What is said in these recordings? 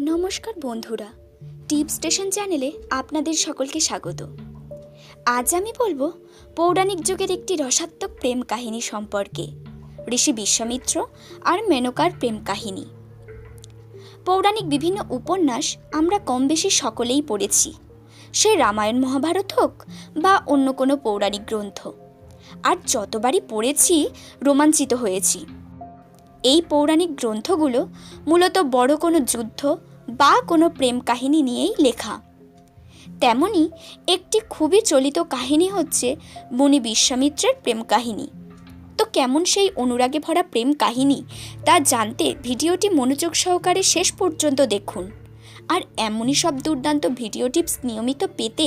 নমস্কার বন্ধুরা, টিপ স্টেশন চ্যানেলে আপনাদের সকলকে স্বাগত। আজ আমি বলব পৌরাণিক যুগের একটি রসাত্মক প্রেম কাহিনী সম্পর্কে, ঋষি বিশ্বামিত্র আর মেনকার প্রেম কাহিনী। পৌরাণিক বিভিন্ন উপন্যাস আমরা কম বেশি সকলেই পড়েছি। সে রামায়ণ মহাভারত হোক বা অন্য কোনো পৌরাণিক গ্রন্থ। আর যতবারই পড়েছি, রোমাঞ্চিত হয়েছি। এই পৌরাণিক গ্রন্থগুলো মূলত বড় কোনো যুদ্ধ বা কোনো প্রেম কাহিনী নিয়েই লেখা। তেমনি একটি খুবই চলিত কাহিনী হচ্ছে মুনি বিশ্বামিত্রের প্রেম কাহিনী। তো কেমন সেই অনুরাগে ভরা প্রেম কাহিনী তা জানতে ভিডিওটি মনোযোগ সহকারে শেষ পর্যন্ত দেখুন। আর এমনই সব দুর্দান্ত ভিডিও টিপস নিয়মিত পেতে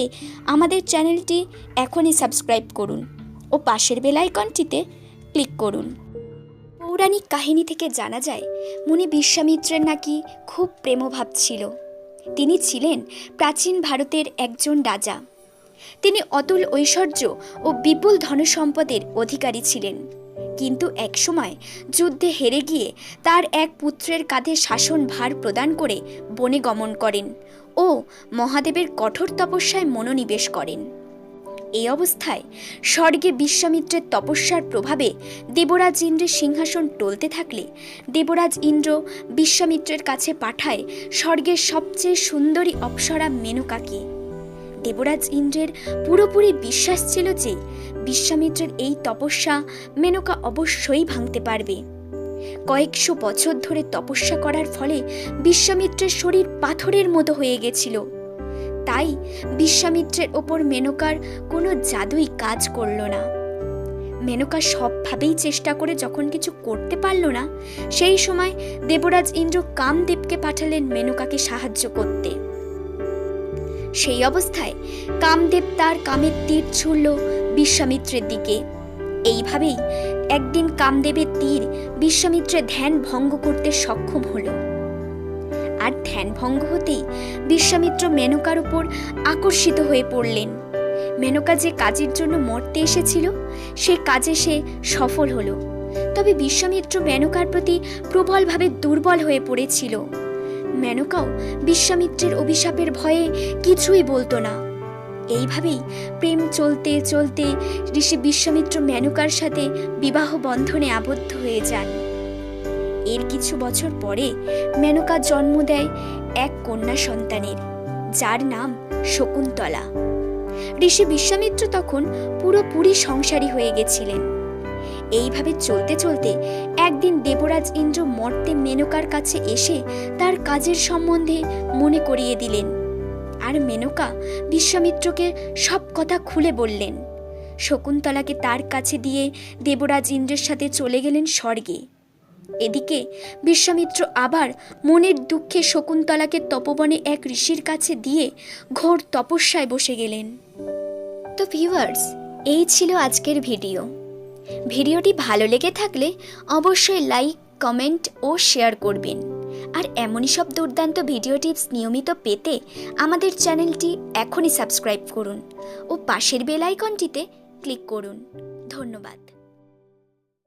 আমাদের চ্যানেলটি এখনই সাবস্ক্রাইব করুন ও পাশের বেল আইকনটিতে ক্লিক করুন। পৌরাণিক কাহিনী থেকে জানা যায়, মুনি বিশ্বামিত্রের নাকি খুব প্রেমভাব ছিল। তিনি ছিলেন প্রাচীন ভারতের একজন রাজা। তিনি অতুল ঐশ্বর্য ও বিপুল ধনসম্পদের অধিকারী ছিলেন। কিন্তু একসময় যুদ্ধে হেরে গিয়ে তার এক পুত্রের কাঁধে শাসন ভার প্রদান করে বনে গমন করেন ও মহাদেবের কঠোর তপস্যায় মনোনিবেশ করেন। এই অবস্থায় স্বর্গে বিশ্বামিত্রের তপস্যার প্রভাবে দেবরাজ ইন্দ্রের সিংহাসন টলতে থাকলে দেবরাজ ইন্দ্র বিশ্বামিত্রের কাছে পাঠায় স্বর্গের সবচেয়ে সুন্দরী অপ্সরা মেনকাকে। দেবরাজ ইন্দ্রের পুরোপুরি বিশ্বাস ছিল যে বিশ্বামিত্রের এই তপস্যা মেনকা অবশ্যই ভাঙতে পারবে। কয়েকশো বছর ধরে তপস্যা করার ফলে বিশ্বামিত্রের শরীর পাথরের মতো হয়ে গেছিল। তাই বিশ্বামিত্রের ওপর মেনকার কোনো জাদুই কাজ করল না। মেনকা সবভাবেই চেষ্টা করে যখন কিছু করতে পারল না, সেই সময় দেবরাজ ইন্দ্র কামদেবকে পাঠালেন মেনকাকে সাহায্য করতে। সেই অবস্থায় কামদেব তার কামের তীর ছুড়ল বিশ্বামিত্রের দিকে। এইভাবেই একদিন কামদেবের তীর বিশ্বামিত্রের ধ্যান ভঙ্গ করতে সক্ষম হলো। আর ধ্যান ভঙ্গ হতেই বিশ্বামিত্র মেনকার উপর আকর্ষিত হয়ে পড়লেন। মেনকা যে কাজের জন্য মরতে এসেছিল, সে কাজে সে সফল হলো। তবে বিশ্বামিত্র মেনকার প্রতি প্রবলভাবে দুর্বল হয়ে পড়েছিল। মেনকাও বিশ্বামিত্রের অভিশাপের ভয়ে কিছুই বলতো না। এইভাবেই প্রেম চলতে চলতে ঋষি বিশ্বামিত্র মেনকার সাথে বিবাহ বন্ধনে আবদ্ধ হয়ে যান। এর কিছু বছর পরে মেনকা জন্ম দেয় এক কন্যা সন্তানের, যার নাম শকুন্তলা। ঋষি বিশ্বামিত্র তখন পুরোপুরি সংসারী হয়ে গেছিলেন। এইভাবে চলতে চলতে একদিন দেবরাজ ইন্দ্র মর্তে মেনকার কাছে এসে তার কাজের সম্বন্ধে মনে করিয়ে দিলেন। আর মেনকা বিশ্বামিত্রকে সব কথা খুলে বললেন। শকুন্তলাকে তার কাছে দিয়ে দেবরাজ ইন্দ্রের সাথে চলে গেলেন স্বর্গে। এদিকে বিশ্বামিত্র আবার মনের দুঃখে শকুন্তলাকে তপবনে এক ঋষির কাছে দিয়ে ঘোর তপস্যায় বসে গেলেন। তো ভিউয়ার্স, এই ছিল আজকের ভিডিও। ভিডিওটি ভালো লেগে থাকলে অবশ্যই লাইক, কমেন্ট ও শেয়ার করবেন। আর এমনই সব দুর্দান্ত ভিডিও টিপস নিয়মিত পেতে আমাদের চ্যানেলটি এখনই সাবস্ক্রাইব করুন ও পাশের বেল আইকনটিতে ক্লিক করুন। ধন্যবাদ।